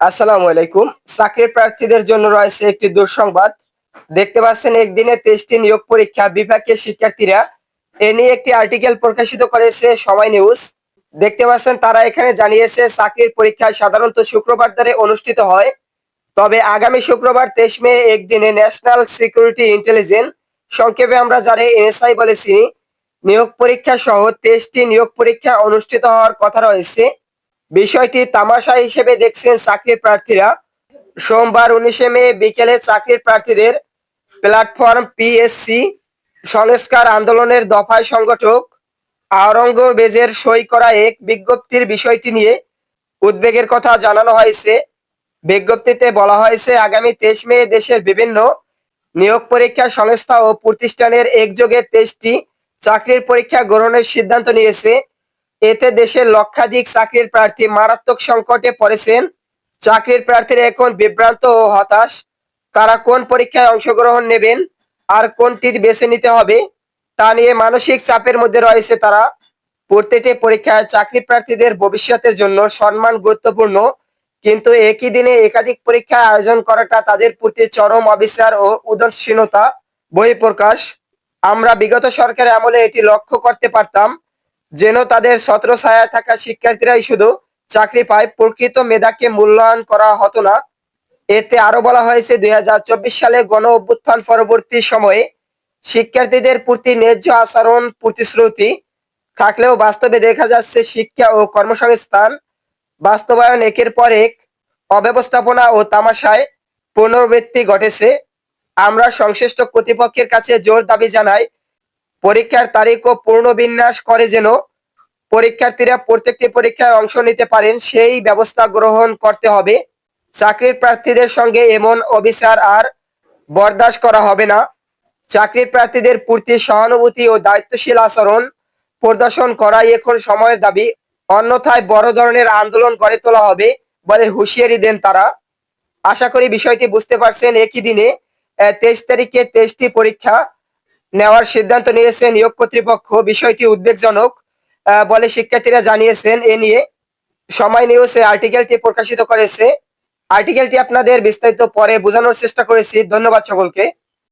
আসসালামু আলাইকুম। চাকরির প্রার্থীদের জন্য রয়েছে একটি দুঃসংবাদ। দেখতে পাচ্ছেন, একদিনে তেইশটি নিয়োগ পরীক্ষা বিভাগের শিক্ষার্থীরা। এ নিয়ে একটি আর্টিকেল প্রকাশিত করেছে সময় নিউজ। দেখতে পাচ্ছেন, তারা এখানে জানিয়েছে, চাকরির পরীক্ষা সাধারণত শুক্রবার দ্বারে অনুষ্ঠিত হয়। তবে আগামী শুক্রবার তেইশ মে একদিনে ন্যাশনাল সিকিউরিটি ইন্টেলিজেন্স, সংক্ষেপে আমরা যারা এনএসআই বলেছি নিয়োগ পরীক্ষা সহ তেইশটি নিয়োগ পরীক্ষা অনুষ্ঠিত হওয়ার কথা রয়েছে। বিষয়টি তামাশা হিসেবে দেখছেন চাকরির প্রার্থীরা। সোমবার উনিশে মে বিকেলে চাকরির প্রার্থীদের প্ল্যাটফর্ম পিএসসি সংস্কার আন্দোলনের দফায় সংগঠক আওরঙ্গবেজের সই করা এক বিজ্ঞপ্তির বিষয়টি নিয়ে উদ্বেগের কথা জানানো হয়েছে। বিজ্ঞপ্তিতে বলা হয়েছে, আগামী তেইশ মে দেশের বিভিন্ন নিয়োগ পরীক্ষা সংস্থা ও প্রতিষ্ঠানের একযোগে তেইশটি চাকরির পরীক্ষা গ্রহণের সিদ্ধান্ত নিয়েছে। এতে দেশের লক্ষাধিক চাকরির প্রার্থী মারাত্মক সংকটে পড়েছেন। চাকরির প্রার্থীরা এখন বিভ্রান্ত ও হতাশ। তারা কোন পরীক্ষায় অংশগ্রহণ নেবেন আর কোনটি বেছে নিতে হবে তা নিয়ে মানসিক চাপের মধ্যে রয়েছে তারা। প্রত্যেকটি পরীক্ষায় চাকরি প্রার্থীদের ভবিষ্যতের জন্য সম্মান গুরুত্বপূর্ণ, কিন্তু একই দিনে একাধিক পরীক্ষা আয়োজন করাটা তাদের প্রতি চরম অবিচার ও উদাসীনতা। বহিঃপ্রকাশ। আমরা বিগত সরকারের আমলে এটি লক্ষ্য করতে পারতাম যেন তাদের ছত্র ছায়ায় থাকা শিক্ষার্থীরাই শুধু চাকরি পায়, প্রকৃত মেধাকে মূল্যায়ন করা হতো না। এতে আরও বলা হয়েছে, দুই সালে গণ অভ্যুত্থান পরবর্তী সময়ে শিক্ষার্থীদের প্রতি ন্যায্য আচরণ, প্রতিশ্রুতি থাকলেও বাস্তবে দেখা যাচ্ছে শিক্ষা ও কর্মসংস্থান বাস্তবায়ন একের পর এক অব্যবস্থাপনা ও তামাশায় পুনরাবৃত্তি ঘটেছে। আমরা সংশ্লিষ্ট কর্তৃপক্ষের কাছে জোর দাবি জানাই পরীক্ষার তারিখ ও পূর্ণবিন্যাস করে যেন পরীক্ষার্থীরা প্রত্যেকটি পরীক্ষায় অংশ নিতে পারেন, সেই ব্যবস্থা গ্রহণ করতে হবে। চাকরির প্রার্থীদের সঙ্গে এমন অবিচার আর বরদাস্ত করা হবে না। চাকরির প্রার্থীদের প্রতি সহানুভূতি ও দায়িত্বশীল আচরণ প্রদর্শন করাই এখন সময়ের দাবি। অন্যথায় বড় ধরনের আন্দোলন গড়ে তোলা হবে বলে হুঁশিয়ারি দেন তারা। আশা করি বিষয়টি বুঝতে পারছেন। একই দিনে তেইশ তারিখে তেইশটি পরীক্ষা নেওয়ার সিদ্ধান্ত নিয়েছে নিয়োগ কর্তৃপক্ষ। বিষয়টি উদ্বেগজনক বলে শিক্ষার্থীরা জানিয়েছেন। এ নিয়ে সময় নিউজে আর্টিকেলটি প্রকাশিত করেছে। আর্টিকেলটি আপনাদের বিস্তারিত পরে বোঝানোর চেষ্টা করেছি। ধন্যবাদ সকলকে।